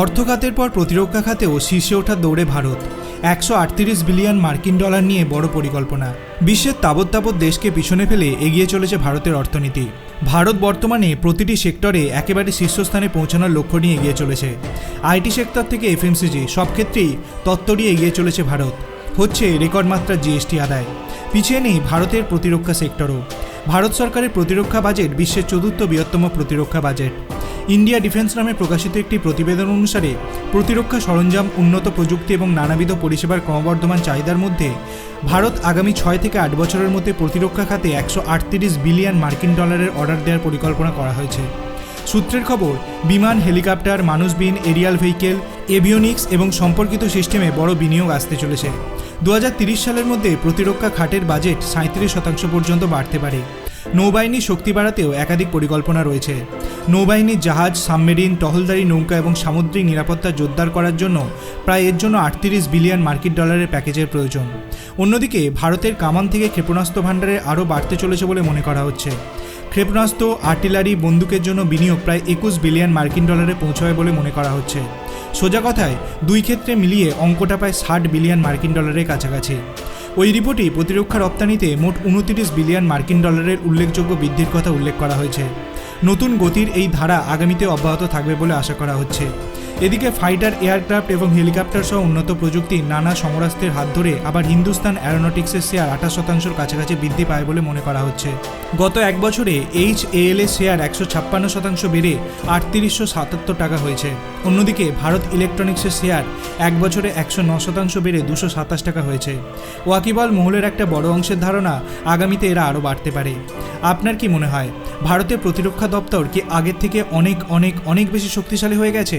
অর্থখাতের পর প্রতিরক্ষা খাতেও শীর্ষে ওঠার দৌড়ে ভারত। একশো আটত্রিশ বিলিয়ন মার্কিন ডলার নিয়ে বড় পরিকল্পনা। বিশ্বের তাবৎ তাবৎ দেশকে পিছনে ফেলে এগিয়ে চলেছে ভারতের অর্থনীতি। ভারত বর্তমানে প্রতিটি সেক্টরে একেবারে শীর্ষস্থানে পৌঁছানোর লক্ষ্য নিয়ে এগিয়ে চলেছে। আইটি সেক্টর থেকে এফএমসিজি, সব ক্ষেত্রেই তত্ত্বরিয়ে এগিয়ে চলেছে ভারত। হচ্ছে রেকর্ড মাত্রার জিএসটি আদায়। পিছিয়ে নেই ভারতের প্রতিরক্ষা সেক্টরও। ভারত সরকারের প্রতিরক্ষা বাজেট বিশ্বের চতুর্থ বৃহত্তম প্রতিরক্ষা বাজেট। ইন্ডিয়া ডিফেন্স নামে প্রকাশিত একটি প্রতিবেদন অনুসারে, প্রতিরক্ষা সরঞ্জাম, উন্নত প্রযুক্তি এবং নানাবিধ পরিষেবার ক্রমবর্ধমান চাহিদার মধ্যে, ভারত আগামী ছয় থেকে আট বছরের মধ্যে প্রতিরক্ষা খাতে একশো আটত্রিশ বিলিয়ন মার্কিন ডলারের অর্ডার দেওয়ার পরিকল্পনা করা হয়েছে। সূত্রের খবর, বিমান, হেলিকপ্টার, মানুষবিন, এরিয়াল ভেহিকেল, এভিওনিক্স এবং সম্পর্কিত সিস্টেমে বড় বিনিয়োগ আসতে চলেছে। দু সালের মধ্যে প্রতিরক্ষা খাটের বাজেট সাঁত্রিশ শতাংশ পর্যন্ত বাড়তে পারে। নৌবাহিনীর শক্তি বাড়াতেও একাধিক পরিকল্পনা রয়েছে। নৌবাহিনীর জাহাজ, সাবমেরিন, টহলদারি নৌকা এবং সামুদ্রিক নিরাপত্তা জোরদার করার জন্য প্রায় এর জন্য আটত্রিশ বিলিয়ন মার্কিন ডলারের প্যাকেজের প্রয়োজন। অন্যদিকে ভারতের কামান থেকে ক্ষেপণাস্ত্র ভাণ্ডারে আরও বাড়তে চলেছে বলে মনে করা হচ্ছে। ক্ষেপণাস্ত্র, আর্টিলারি, বন্দুকের জন্য বিনিয়োগ প্রায় একুশ বিলিয়ন মার্কিন ডলারে পৌঁছাবে বলে মনে করা হচ্ছে। সোজা কথায়, দুই ক্ষেত্রে মিলিয়ে অঙ্কটা প্রায় ষাট বিলিয়ন মার্কিন ডলারের কাছাকাছি। ওই রিপোর্টে প্রতিরক্ষা রপ্তানিতে মোট উনত্রিশ বিলিয়ন মার্কিন ডলারের উল্লেখযোগ্য বৃদ্ধির কথা উল্লেখ করা হয়েছে। নতুন গতির এই ধারা আগামীতে অব্যাহত থাকবে বলে আশা করা হচ্ছে। এদিকে ফাইটার, এয়ারক্রাফট এবং হেলিকপ্টার সহ উন্নত প্রযুক্তি নানা সমরাস্ত্রের হাত ধরে আবার হিন্দুস্তান অ্যারোনটিক্সের শেয়ার আঠাশ শতাংশের কাছাকাছি বৃদ্ধি পায় বলে মনে করা হচ্ছে। গত এক বছরে এইচ এএল এর শেয়ার একশো ছাপ্পান্ন শতাংশ বেড়ে আটত্রিশশো সাতাত্তর টাকা হয়েছে। অন্যদিকে ভারত ইলেকট্রনিক্সের শেয়ার এক বছরে একশো ন শতাংশ বেড়ে দুশো সাতাশ টাকা হয়েছে। ওয়াকিবল মহলের একটা বড় অংশের ধারণা আগামীতে এরা আরও বাড়তে পারে। আপনার কি মনে হয় ভারতের প্রতিরক্ষা দপ্তর কি আগের থেকে অনেক অনেক অনেক বেশি শক্তিশালী হয়ে গেছে?